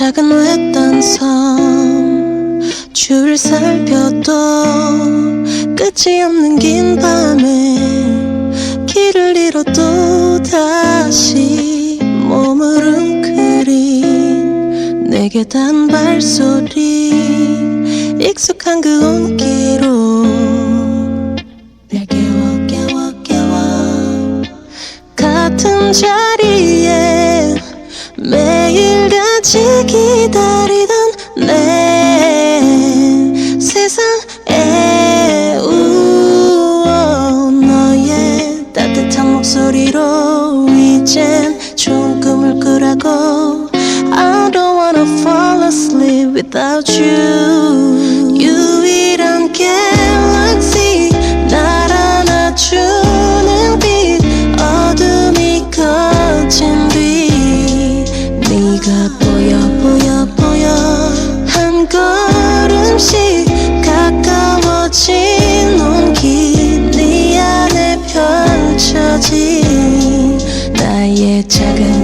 작은 외딴 섬 주위를 살펴도 끝이 없는 긴 밤에 길을 잃어도 다시 몸을 웅크린 내게 단 발소리 익숙한 그 온기로 날 깨워 깨워 깨워 같은 자 매일같이 기다리던 내 세상에 우어 너의 따뜻한 목소리로 이젠 좋은 꿈을 꾸라고 I don't wanna fall asleep without you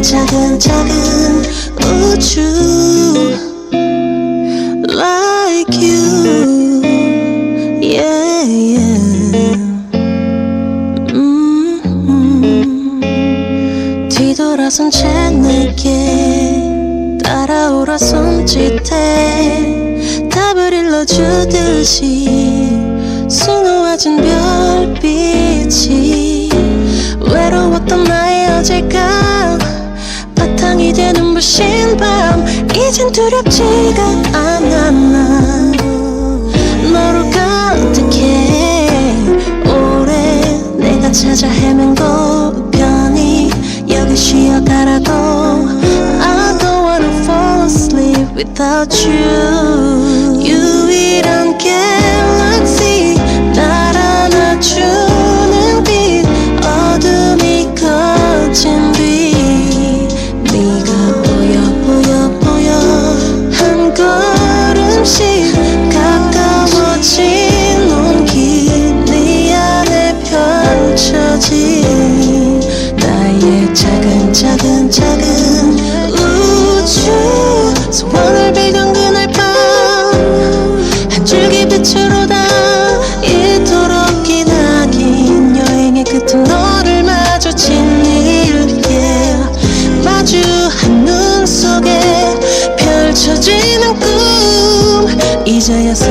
작은 작은 우주 like you. Yeah yeah. 음, 뒤돌아선 채 내게. 따라오라 손짓해. 답을 일러주듯이 수놓아진 별빛 바탕이 되는 부신 밤 이젠 두렵지가 않아 나. 너로 가득해. 오래 내가 찾아 헤맨 곳 편히 여기 쉬어가라고. I don't wanna fall asleep without you 소원을 빌던 그날 밤한 줄기 빛으로 다 이토록 기나긴 여행의 끝은 너를 마주친 일 yeah. 마주한 눈 속에 펼쳐지는 꿈 이제야 서